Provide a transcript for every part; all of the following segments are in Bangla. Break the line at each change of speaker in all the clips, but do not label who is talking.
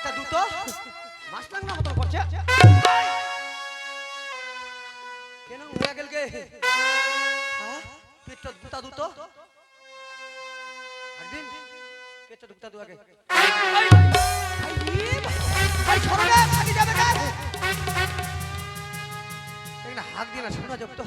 আরেকটা দুটো মাছ মতন করছে কেন হয়ে গেল হ্যাঁ পেটটা দুটা দুটো একদিন পেটটা দুটা একটা হাত দিয়ে না শোনা যাবে তো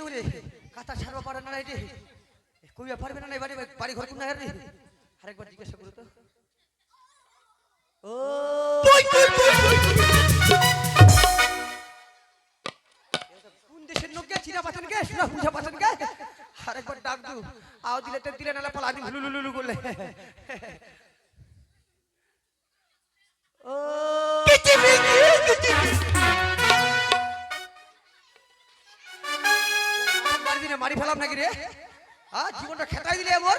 কেন রে কাতা ছাড়বা পারে না রে? কইয়া পারবে না না? বাড়ি ঘর কোন রে? আরেকবার জিজ্ঞাসা করো তো। ও! কোন দেশের লোক গে? চিনা পাঠান গে? শুনা বুঝা পাঠান গে? আরেকবার ডাক দু আও দিলে দিলে নালে পালা দিন হুলু লুলু করলে। নাকি রে জীবনটা দিলে আমার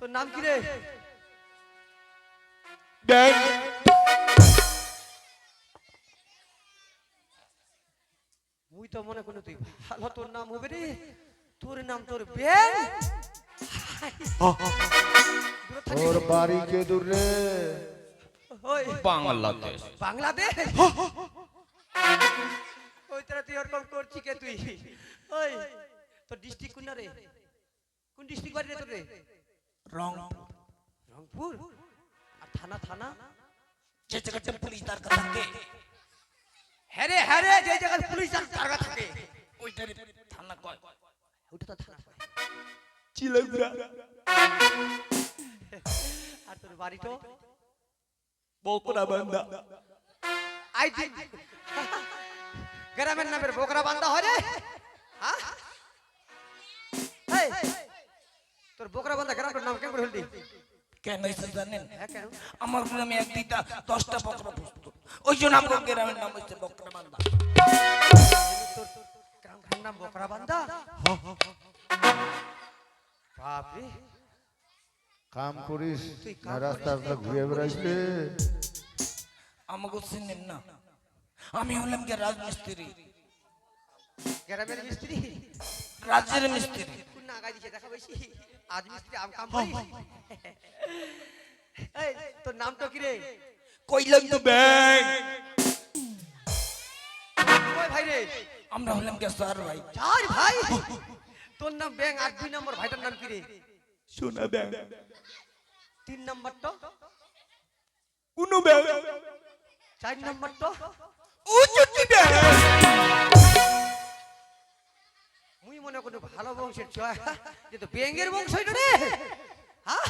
তোর নাম কি রে? তো মনে করল তুই ভালো তোর নাম হবে রে? তোর নাম তোর ব্যাং
তোর বাড়ি কে দূর
বাংলাদেশ।
বাংলাদেশ? ওই তোরা তুই ওরকম করছি কে তুই? ওই। তোর ডিস্ট্রিক্ট কোন রে? কোন ডিস্ট্রিক্ট বাড়ি রে তোর রে
রং
রংপুর? আর থানা থানা?
জায়গাতে পুলিশ তার থাকে
হ্যাঁ রে হ্যাঁ রে যে জায়গায় পুলিশ আর টার্গা থাকে
ওইটারে থানা কয়।
ওটা তো থানা
চিলাগুড়া
আর তোর বাড়ি তো
বকরা বান্দা।
আই দিন গ্রামের নামের বকরা বান্দা হয় রে। হ্যাঁ? তোর বকরা বান্দা গ্রামের নাম কেমন হলদি
কেন হয়েছে জানেন?
হ্যাঁ
আমার গ্রামে এক দিতা দশটা বকরা পুষত ওই জন্য আমার গ্রামের নাম হচ্ছে বকরা বান্দা
তোর করা বান্দা বাপরে।
কাম করিস না রাস্তা রাস্তা ঘুরে বেড়াইছে
আমাকে চিনেন না? আমি হলাম কি রাজমিস্ত্রি।
গ্রামের মিস্ত্রি?
রাজ্যের মিস্ত্রি।
কোন আগাই দিছে দেখা বেশি আজ মিস্ত্রি আম কাম করিস? এই তোর নাম তো কি রে?
কইলাম তো ব্যাং
ভাই রে?
আমরা হলাম কি স্যার ভাই।
চার ভাই? তোর নাম ব্যাং আর দুই নম্বর ভাইটার নাম কি রে?
সোনা ব্যাং।
তিন নম্বর তো?
কোন ব্যাং।
চার নম্বর তো?
উচুটি ব্যাং?
মুই মনে কোনো ভালো বংশের ছয়। যে তো ব্যাঙের বংশ রে। হ্যাঁ?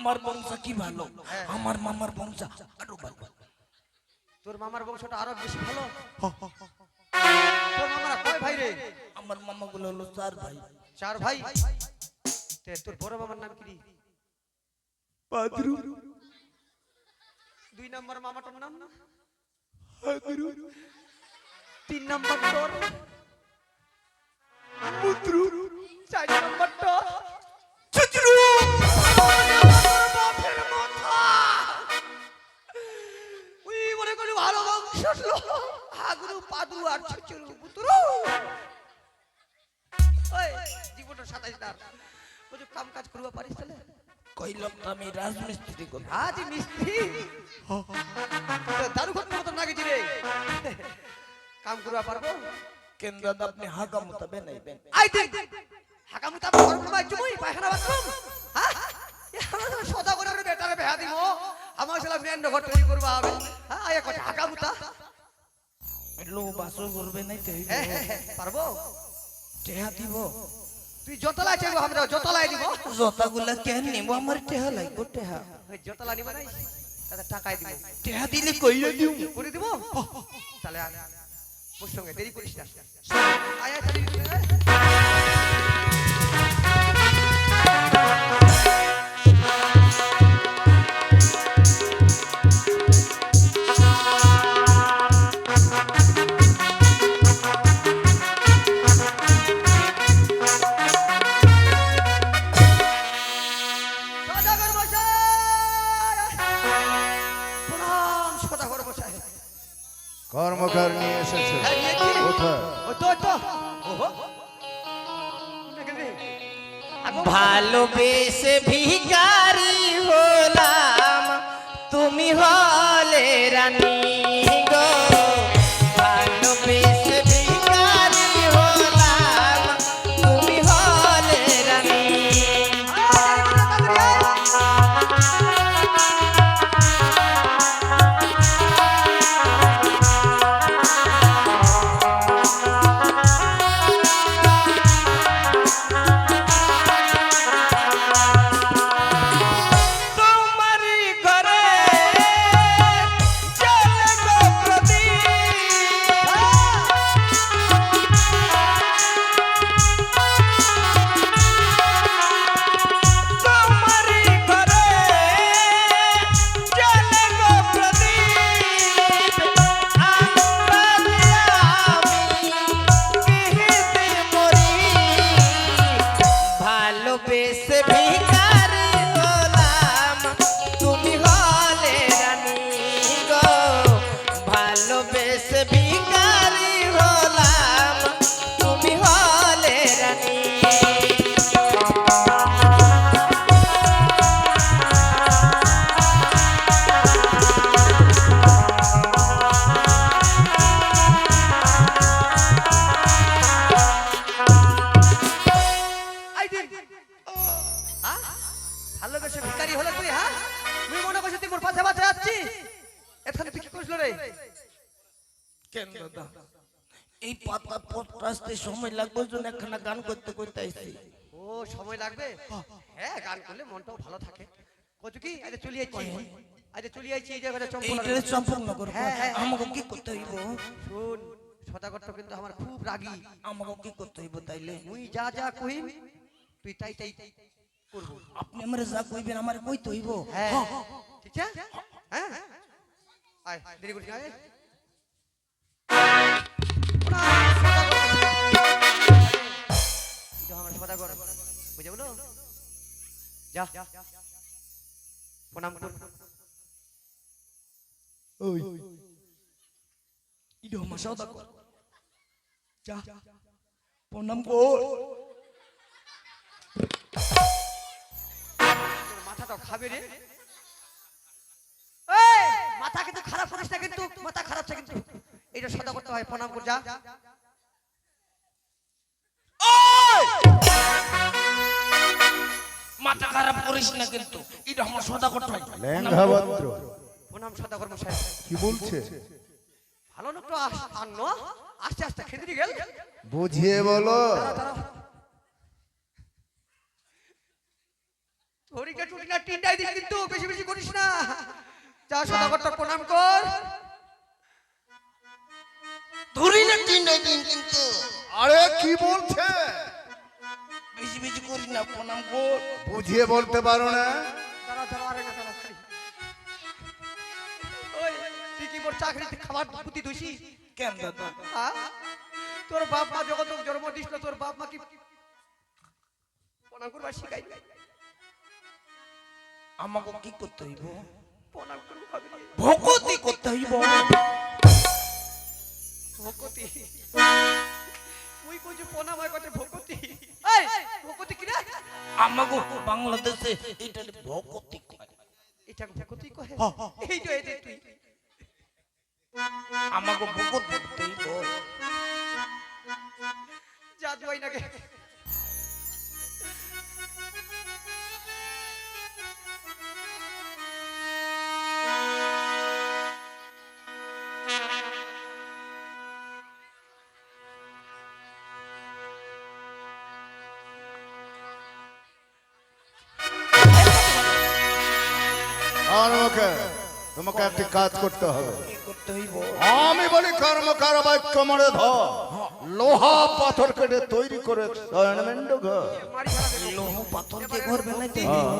আমার বংশ কি ভালো? আমার মামার বংশ আরও ভালো।
তোর মামার বংশটা আরও বেশি ভালো? তোর মামারা কয় ভাই রে?
আমার মামা গুলো হলো স্যার ভাই।
চার ভাই? তে তোর বড় মামার নাম কি রে?
পাদরু
দুই নম্বর মামাটার নাম?
হাগরু
তিন নম্বর তোর?
মুদ্রু।
চার নম্বর তো বংশ হাগরু, পাদু আর ছুচুরু বুতুরু ওই, জীবনটা সাতাইশ না বুঝো কাম কাজ করবা পারিস তাহলে?
কইলাম, আমি রাজমিস্ত্রি করি
আজ মিস্ত্রি দারু ঘট মতো নাগেছি রে কাম করবা পারব?
কেন দাদা, আপনি হাগা মতো বেনাইবেন?
আই দে হাকামু তা ঘর করবা চুই পায়খানা বাথরুম। হ্যাঁ আমরা সদা করে বেটারে বেহা দিব আমার সালা মেন ঘর তৈরি করবা হবে হ্যাঁ কথা হাকামু তা
লো বাসো করবে নাই তো
হ্যাঁ, পারব?
টেহা দিব।
তুই জতলা চাইব আমরা যতলাই দিব।
জতাগুলা কেন নিব আমার টেহা লাগবো টেহা।
জতলা নিব নাই তাতে টাকাই দিব।
টেহা দিলে কইলে দিউ
করে দিব? তাহলে ওর সঙ্গে দেরি করিস না। আয় আয়
আসতে সময় লাগবে জন্য একখানা গান করতে করতে আইছি।
ও সময় লাগবে? হ্যাঁ। গান করলে মনটাও ভালো থাকে। কত কি? আরে চলে যাচ্ছি। আরে চলে যাচ্ছি এই জায়গাটা
সম্পূর্ণ করব
হ্যাঁ, হ্যাঁ।
আমাকে কি করতে হইব?
শুন সদাগরটা কিন্তু আমার খুব রাগী।
আমাকে কি করতে হইব তাইলে?
মুই যা যা কহিম তুই তাই তাই করব।
আপনি আমার যা কইবেন আমার কইতে হইব।
হ্যাঁ। ঠিক আছে? হ্যাঁ। আয় দেরি করিস আমার কর বুঝে বলো? যা। প্রণাম কর
ওই। ইডো কর যা। প্রণাম কর
মাথাটা খাবে রে। মাথা কিন্তু খারাপ করিস না কিন্তু। মাথা খারাপ কিন্তু। এটা সদা করতে হয়। প্রণাম কর যা।
মাথা খারাপ করিস না কিন্তু। এটা আমার সদাগর ঠাই
লেঙ্গা ভদ্র
প্রণাম সদা কর্ম সাহেব
কি বলছে?
ভালো লোক তো আন্ন আস্তে আস্তে খেতে গেল।
বুঝিয়ে বলো।
হরিকে টুটি না টিন্ডাই দিস কিন্তু বেশি বেশি করিস না। যা সদা করতে প্রণাম কর।
ধরি না তিন দিন কিন্তু।
আরে কি বলছে?
বেশি করি না প্রণাম কর।
বুঝিয়ে বলতে পারো না।
দাঁড়া দাঁড়া আরে না দাঁড়া খালি। ওই তুই কি মোর চাকরিতে খাবার পুতি দোষী
কেন দাদা?
তোর বাপ মা যখন জন্ম দিছিল তোর বাপ মা কি প্রণাম করবার শিখাই
আমাকে কি করতে হইব?
প্রণাম করব
ভকতি করতে হইব।
ভকতি? কইছিস প্রণাম হয় কত ভকতি। এই ভকতি কি রে
আমাকে বাংলাদেশে এটা ভকতি কয়।
এটা ভকতি কহে এই তো এই তুই।
আমাকে ভকতি করতে হইব
নাকি?
তোমাকে একটি কাজ করতে হবে।
কি করতে হইব?
আমি বলি কর্মকার বাক্য মরে ধর। লোহা পাথর কেটে তৈরি করে স্বর্ণমেন্ড ঘর।
দেবো।
পাথর দিয়ে ঘর বানাইতে হইব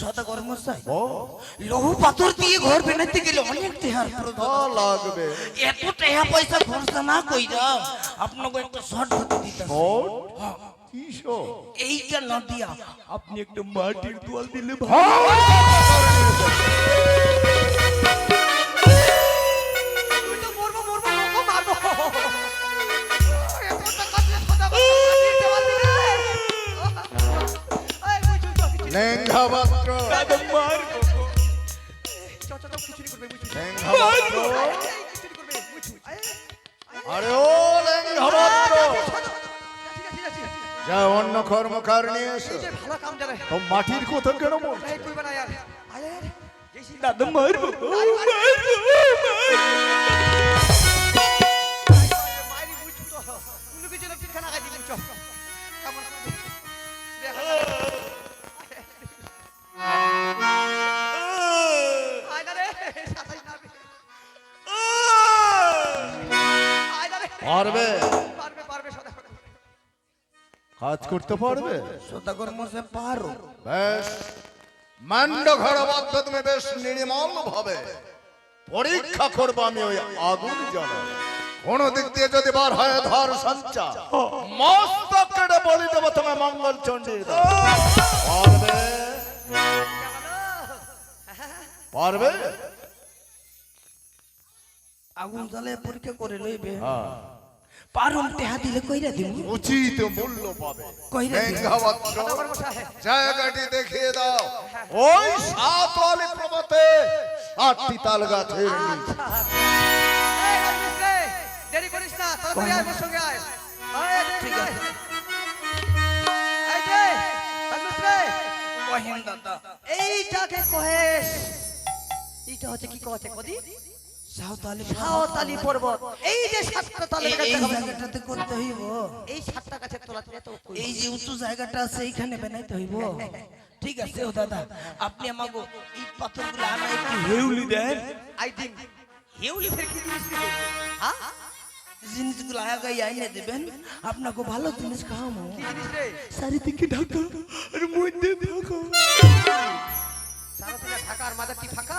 সদা কর্মচাই
ও।
লৌহ পাথর দিয়ে ঘর বানাইতে গেলে অনেক প্রয়োজন।
লাগবে।
এত টাকা পয়সা খরচা না কইরা আপনাকে একটা শর্ট হতে দিতে
মোট
এইটা না দিয়া আপনি একটা মাটির তোয়াল দিলে ভালো
অন্য কর্মকার নিয়ে মাটির কথা কেন বলছো?
দাদু
কাজ করতে পারবে?
সদা কর্মচাই পারো
বেশ। মান্ড ঘর মধ্যে তুমি বেশ নির্মল ভাবে। পরীক্ষা করব আমি ওই আগুন জ্বালা কোন দিক দিয়ে যদি বার হয় ধর সঞ্চার। মস্তক কেটে বলি দেবো তোমার মঙ্গল চণ্ডী পারবে? পারবে?
আগুন জ্বালে পরীক্ষা করে লইবে।
হ্যাঁ।
পারুম টেহা দিলে কইরা দিব
উচিত মূল্য পাবে
কইরা
মেঘাবত্র জায়গাটি দেখিয়ে দাও। ওই সাত সাতওয়ালি প্রমতে আটটি তাল নিচে।
এই দেরি করিস না তাড়াতাড়ি আয় মোর সঙ্গে আয় ঠিক আছে।
কহেন দাদা।
এইটাকে কহেস এইটা হচ্ছে কি কহছে কদি?
সাঁওতালি
সাঁওতালি পর্বত। এই যে সাতটা তালে
এই এই জায়গাটাতে করতে হইব।
এই সাতটা গাছের তলা থেকে তো
এই যে উঁচু জায়গাটা আছে এইখানে বানাইতে হইব। ঠিক আছে ও দাদা আপনি আমাকে এই পাথরগুলো আনা একটু হেউলি দেন।
আই দিন হেউলি ফের কি জিনিস হ্যাঁ
জিনিসগুলো আগাই আইনে দেবেন। আপনাকে ভালো জিনিস খাওয়াবো। চারিদিকে ঢাকা আর মধ্যে ঢাকা।
সারা দিনে ঢাকা আর ফাঁকা?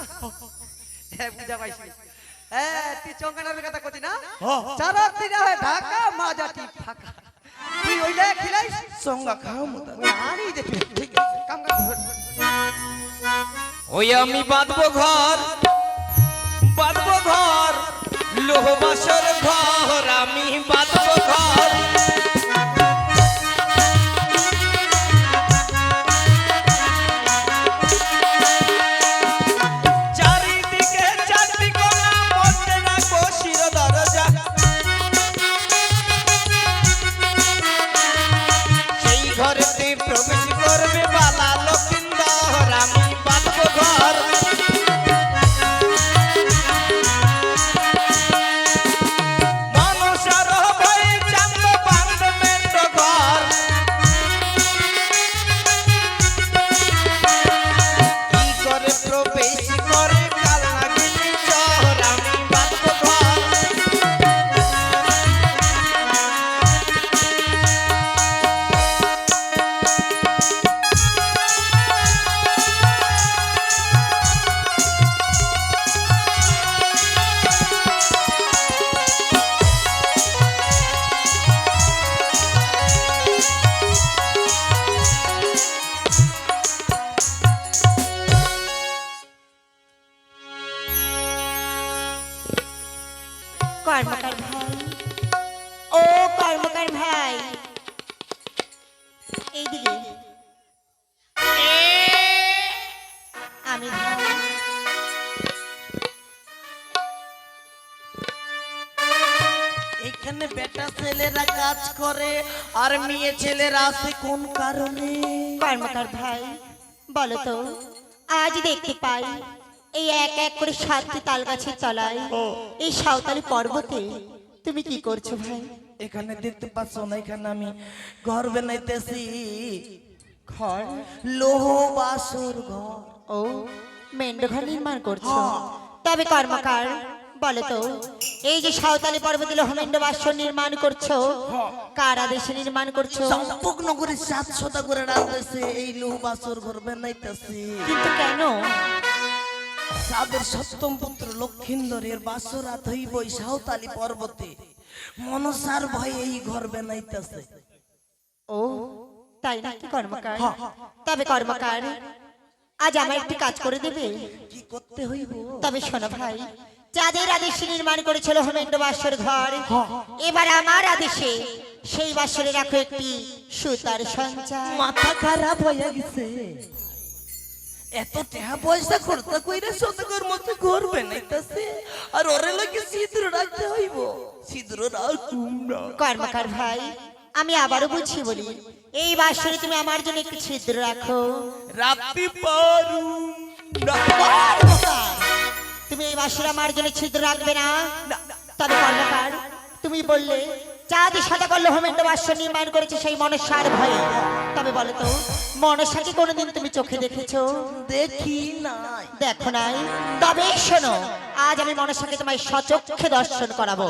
হ্যাঁ বুঝা পাইছি। হ্যাঁ। তুই চঙ্গানার কথা কতি না? সারা দিনে হয় ঢাকা মাদারটি ফাঁকা? তুই ওইলে খিলাইস?
সঙ্গা খাও মো
আনি দেখি ঠিক আছে কাম কাজ
ওই আমি বাঁধবো ঘর বাঁধবো ঘর লোহ বাসর ঘর আমি বাঁধবো ঘর।
মেয়ে ছেলেরা আসে কোন কারণে?
কর্মকার ভাই? বলো তো আজ দেখতে পাই। এই এক এক করে সাতটি তাল গাছের তলায় এই সাঁওতালি পর্বতে। তুমি কি করছ ভাই?
এখানে দেখতে পাচ্ছ না এখানে আমি ঘর বানাইতেছি।
ঘর
লোহ বাসর ঘর।
ও মেন্ডঘর নির্মাণ করছ। তবে কর্মকার বলো তো এই যে সাঁওতালি পর্বতে লোহমেন্ড বাস্য নির্মাণ করছ কার আদেশে নির্মাণ করছ?
চম্পক নগরী সাতশোটা করে রাখতেছে এই লোহ বাসর ঘর বানাইতেছি।
কিন্তু কেন?
সাদের সপ্তম পুত্র লক্ষিন্দরের বাসরাত হইব এই সাঁওতালি পর্বতে। মনসার ভয়ে এই ঘর বানাইতেছে।
ও তাই নাকি কর্মকার? তবে কর্মকার আজ আমার একটি কাজ করে দেবে।
কি করতে হইব?
তবে শোনো ভাই যাদের আদেশে নির্মাণ করেছিল হোমেন্দ্র বাসর ঘর এবার আমার আদেশে সেই বাসরে রাখো একটি সুতার সঞ্চার।
মাথা খারাপ হয়ে গেছে। এত টাকা পয়সা খরচা কইরা মতো আর ওরে লাগে সিঁদুর রাখতে হইব। সিঁদুর রাখুম না
কর্মকার ভাই আমি আবারও বুঝি বলি এই বাসরে তুমি আমার জন্য একটু ছিদ্র রাখো।
রাখতে পারুম। না।
তুমি এই বাসরে আমার জন্য ছিদ্র রাখবে না? তবে কর্মকার তুমি বললে চাঁদ সাদা করলে হোমেন্দ্র বাস্য নির্মাণ করেছে সেই মনসার ভয়ে। তবে বলো তো মনসাকে কোনোদিন তুমি চোখে দেখেছ?
দেখি নাই।
দেখো নাই? তবে শোনো আজ আমি মনসাকে তোমায় সচক্ষে দর্শন করাবো।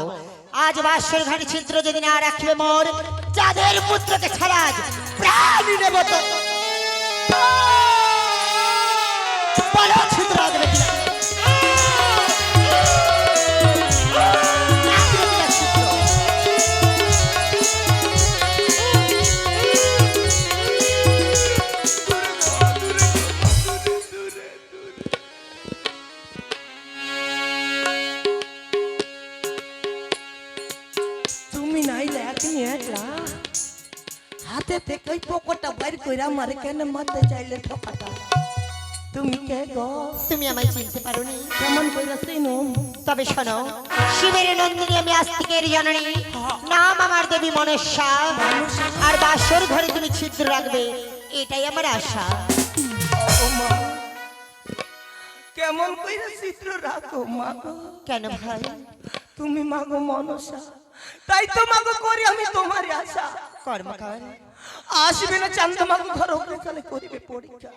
আজ বাসর ঘাটি ছিদ্র যদি না রাখবে মোর চাঁদের পুত্রকে ছাড়া আজ প্রাণী নেব তো। বলো ছিদ্র রাখবে কিনা?
হাতে থেকে ওই পকোটা বাইর কইরা মারে কেন মারতে চাইলে ঠকাটা তুমি কে গো?
তুমি আমায় চিনতে পারোনি।
কেমন কইরা চিনো?
তবে শোনো শিবের নন্দিনী আমি আস্তিকের জননী। নাম আমার দেবী মনসা আর বাসর ঘরে তুমি ছিদ্র রাখবে এটাই আমার আশা।
ও মা কেমন কইরা চিত্র রাখো মা?
কেন ভাই?
তুমি মাগো মনসা তাই তো মাগো করি আমি তোমার আশা।
কর্মকার
আসবে না চান্দ ঘর উপরে চলে করিবে পরীক্ষা।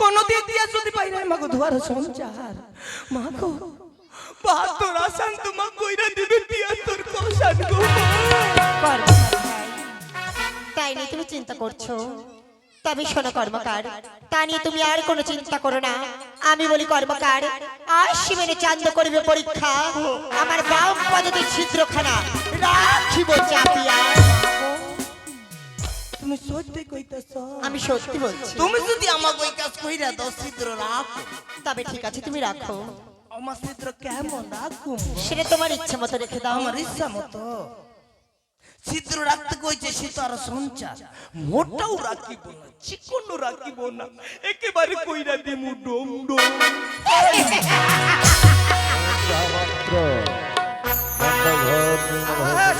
কোন দিক দিয়া যদি পাইরে মাগো ধোয়ার সঞ্চার। মাগো, বাহাত্তর আসান তোমা কইরা দিবে তিয়াত্তর কষান গো।
কর্মকার তাই নিয়ে তুমি চিন্তা করছ? তবে শোনো কর্মকার, তা নিয়ে তুমি আর কোনো চিন্তা করো না। আমি বলি কর্মকার আর শিবেনে চান্দ করবে পরীক্ষা। আমার বাম পদতে ছিদ্রখানা, রাখিব চাপিয়া।
তুমি সত্যি কইতেছ?
আমি সত্যি বলছি।
তুমি যদি আমাকে ওই কাজ কইরা দাও ছিদ্র রাখো।
তবে ঠিক আছে তুমি রাখো।
আমার ছিদ্র কেমন রাখুম?
সেটা তোমার ইচ্ছে মতো রেখে দাও।
আমার ইচ্ছা মতো। ছিদ্র রাখতে কইছে সে তো আরও সঞ্চার। মোটাও রাখিব না চিকনও রাখিব না। একেবারে কইরা দিমু ডোম ডোম।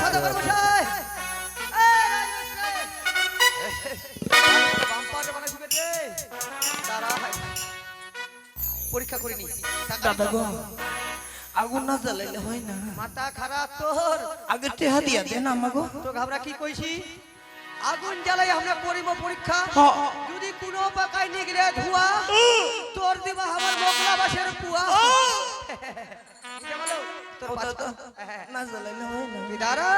সদাগর মশাই। পরীক্ষা করে নি
দাদা গো আগুন না জ্বালাইলে হয় না।
মাথা খারাপ তোর।
আগে টেহা দিয়া দেন আমাগো।
তো ঘাবরা কি কইছি? আগুন জ্বালাই আমরা করিব পরীক্ষা। যদি কোনো পাকায় নিয়ে গেলে ধোয়া তোর দিবা আমার মোগলা বাসের পুয়া। তোর হ্যাঁ,
না জ্বালাইলে হয় না।
দাঁড়া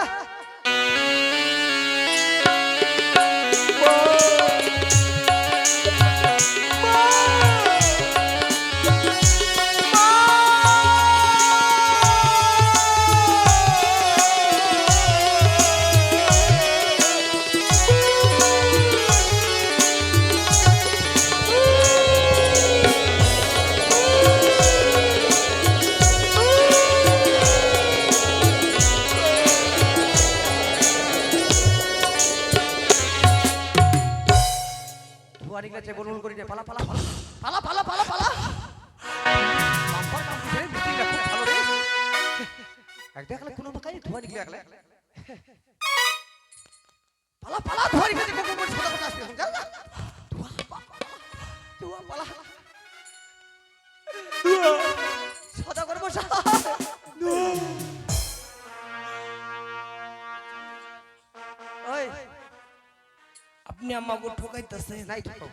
ধোয়ারি গেছে বলবল করি পালা পালা পালা পালা পালা পালা পালা। দেখলে কোনো পালা পালা
আপনি আমাকে ঠকাইতেছেন।
নাই ঠকাও।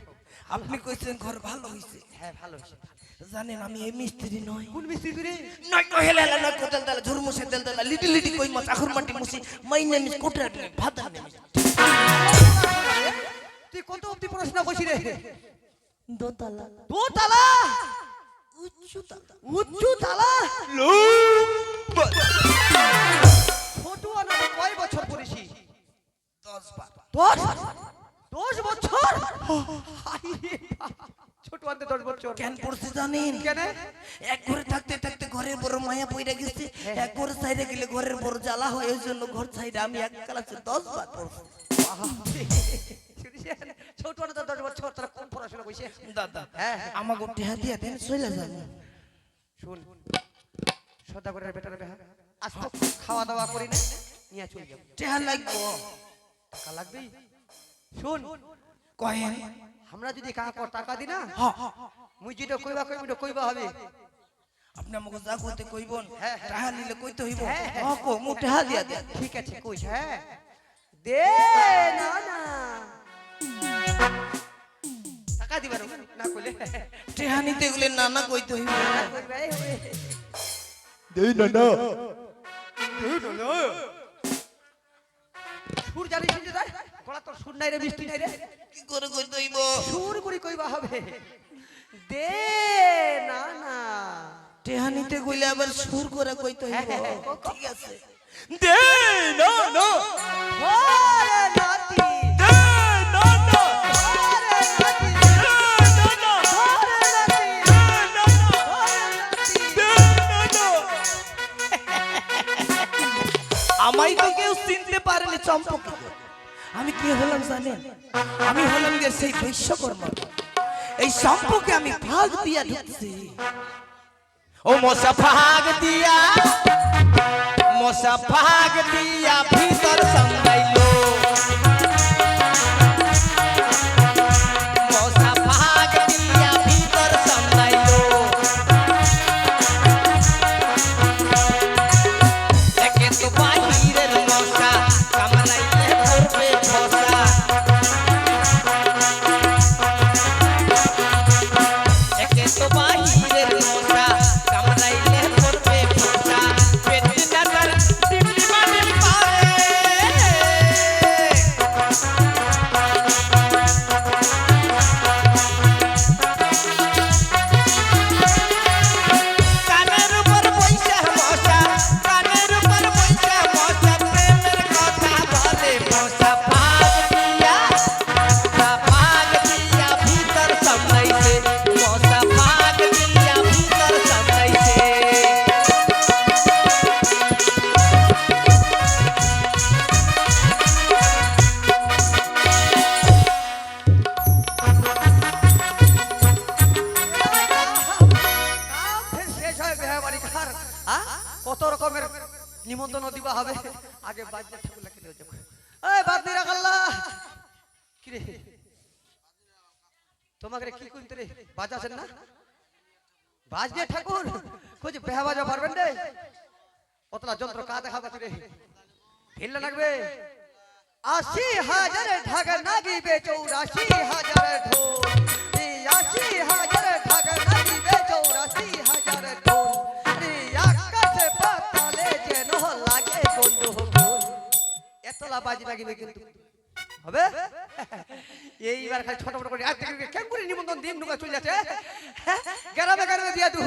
আপনি কইছেন ঘর ভালো হইছে।
হ্যাঁ ভালো হয়েছে
জানেন আমি এই মিস্ত্রি নই।
কোন মিস্ত্রি রে?
নয় তো হেলা হেলা নয় কোদাল দালা ঝুর মুছে তেল দালা লিটি লিটি কই মাছ আখর মাটি মুছি মাই নেম ইজ কোটরা ভাত নেম
তুই কত অবধি পড়াশোনা করছিস রে?
দোতলা।
দোতলা?
উচ্চ তালা
উঁচু তালা ছোট আনা কয় বছর পড়েছি
দশ বার।
দশ দশ বছর? ছোট আনতে দশ বছর।
কেন পড়ছে জানেন?
কেন?
এক ঘরে থাকতে থাকতে ঘরের বড় মায়া পইরা গেছে। এক ঘরে সাইডে গেলে ঘরের বড় জ্বালা হয় ওই জন্য ঘর সাইডে আমি এক ক্লাসে দশ বার পড়ছি।
ছোট আনতে দশ বছর তারা কম পড়াশোনা করছে।
দাদা
হ্যাঁ।
আমাকে টেহা দিয়া দেন চলে যাব
শুন সদাগরের বেটার বেহা আজ তো খাওয়া দাওয়া করি না নিয়ে চলে যাব।
টেহা লাগবো।
টাকা লাগবেই? শুন
কয়েন।
আমরা যদি কাকা টাকা দি না
হ্যাঁ।
মুই যেটা কইবা কইবি তো কইবা হবে।
আপনি আমাকে যা কইতে কইবন
হ্যাঁ, হ্যাঁ।
টাহা নিলে কইতে হইব।
হ্যাঁ, হ্যাঁ।
হ্যাঁ কো মু টাহা দিয়া দেন
ঠিক আছে কইস হ্যাঁ। দে না না। টাকা দিবা না না কইলে।
টেহা নিতে গেলে নানা কইতে হইব।
না কইবাই হবে।
দেই না না।
সুর যে রে গলা তোর সুর নাই রে মিষ্টি। নাই রে।
কি করে কইতে হইব
সুর করি কইবা হবে। দে না না।
টেহা নিতে গেলে আবার সুর করে কইতে হইব।
হ্যাঁ, হ্যাঁ,
ঠিক আছে। দে না না।
ওরে নাতি।
দে না না।
ওরে নাতি।
আমাই তো কেউ চিনতে পারেনি চম্পক। আমি কি হলাম জানেন? আমি হলাম যে সেই বৈশ্যকর্মা এই সম্পর্কে আমি ভাগ দিয়া ঢুকছি ও মশা ভাগ দিয়া, মশা ভাগ দিয়া ভিতর সামলাইলো
লাগিনি কিন্তু হবে? এইবার খালি ছোট মোটো করে আর কেন নিমন্ত্রণ দিন চলে যাচ্ছে হ্যাঁ? দিয়া দু।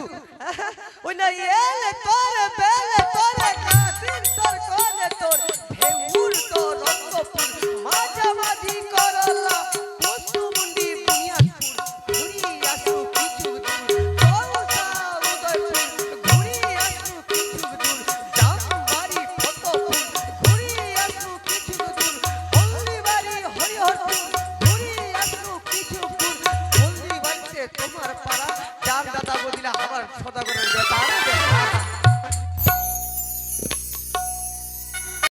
ওই না এলে বেলে